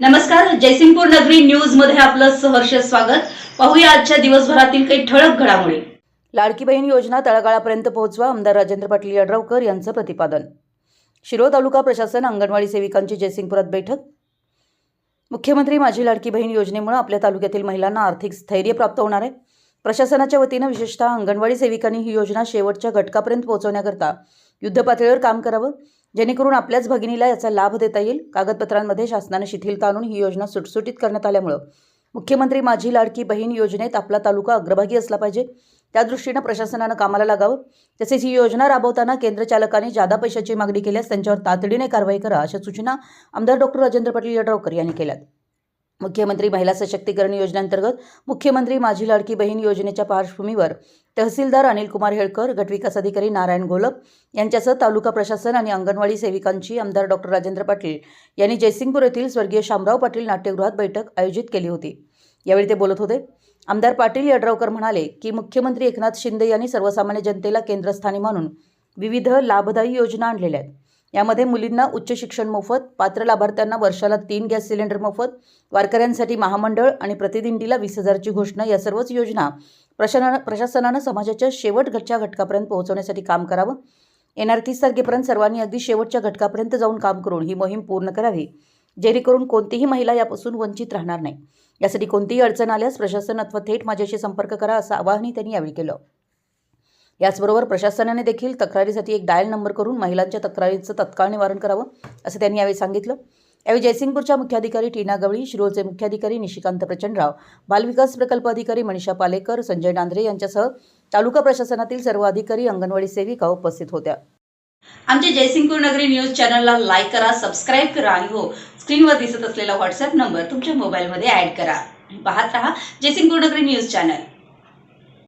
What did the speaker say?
नमस्कार जयसिंगपूर नगरी न्यूजमध्ये आपलं सहर्ष स्वागत. पाहूया आजच्या दिवसभरातील काही ठळक घडामोडी. लाडकी बहीण योजना तळागाळापर्यंत पोहोचवा आमदार राजेंद्र पाटील यड्रावकर यांचं प्रतिपादन. शिरो तालुका प्रशासन अंगणवाडी सेविकांची जयसिंगपुरात बैठक. मुख्यमंत्री माझी लाडकी बहीण योजनेमुळे आपल्या तालुक्यातील महिलांना आर्थिक स्थैर्य प्राप्त होणार आहे. प्रशासनाच्या वतीनं विशेषतः अंगणवाडी सेविकांनी ही योजना शेवटच्या घटकापर्यंत पोहोचवण्याकरता युद्धपातळीवर काम करावं. जेणेकरून आपल्याच भगिनीला याचा लाभ देता येईल. कागदपत्रांमध्ये शासनाने शिथिलता आणून ही योजना सुटसुटीत करण्यात आल्यामुळं. मुख्यमंत्री माझी लाडकी बहीण योजनेत आपला तालुका अग्रभागी असला पाहिजे. त्या दृष्टीनं प्रशासनानं कामाला लागावं. तसेच ही योजना राबवताना केंद्र चालकांनी जादा पैशाची मागणी केल्यास त्यांच्यावर तातडीने कारवाई करा अशा सूचना आमदार डॉक्टर राजेंद्र पाटील यड्रावकर यांनी केल्यात. मुख्यमंत्री महिला सशक्तीकरण योजनेअंतर्गत मुख्यमंत्री माझी लाडकी बहीण योजनेच्या पार्श्वभूमीवर तहसीलदार अनिल कुमार हेळकर गटविकास अधिकारी नारायण घोलप यांच्यासह तालुका प्रशासन आणि अंगणवाडी सेविकांची आमदार डॉक्टर राजेंद्र पाटील यांनी जयसिंगपूर येथील स्वर्गीय शामराव पाटील नाट्यगृहात बैठक आयोजित केली होती. यावेळी ते बोलत होते आमदार पाटील यड्रावकर म्हणाले की मुख्यमंत्री एकनाथ शिंदे यांनी सर्वसामान्य जनतेला केंद्रस्थानी मानून विविध लाभदायी योजना आणलेल्या आहेत. यामध्ये मुलींना उच्च शिक्षण मोफत पात्र लाभार्थ्यांना वर्षाला तीन गॅस सिलेंडर मोफत वारकऱ्यांसाठी महामंडळ आणि प्रतिदिंडीला वीस हजारची घोषणा या सर्वच योजना प्रशासना प्रशासनानं समाजाच्या शेवटच्या घटकापर्यंत पोहोचवण्यासाठी काम करावं. येणार तीस तारखेपर्यंत सर्वांनी अगदी शेवटच्या घटकापर्यंत जाऊन काम करून ही मोहीम पूर्ण करावी. जेणेकरून कोणतीही महिला यापासून वंचित राहणार नाही. यासाठी कोणतीही अडचण आल्यास प्रशासन अथवा थेट माझ्याशी संपर्क करा असं आवाहनही त्यांनी यावेळी केलं. याचबरोबर प्रशासनाने देखील तक्रारीसाठी एक डायल नंबर करून महिलांच्या तक्रारींचं तत्काळ निवारण करावं असं त्यांनी यावेळी सांगितलं. यावेळी जयसिंगपूरच्या मुख्याधिकारी टीना गवळी शिरोळचे मुख्याधिकारी निशिकांत प्रचंडराव बालविकास प्रकल्प अधिकारी मनीषा पालेकर संजय नांद्रे यांच्यासह तालुका प्रशासनातील सर्व अधिकारी अंगणवाडी सेविका उपस्थित होत्या. आमच्या जयसिंगपूर नगरी न्यूज चॅनलला लाईक करा सबस्क्राईब करा आणि हो स्क्रीनवर दिसत असलेला व्हॉट्सअप नंबर तुमच्या मोबाईलमध्ये ऍड करा. पाहत रहा जयसिंगपूर नगरी न्यूज चॅनल.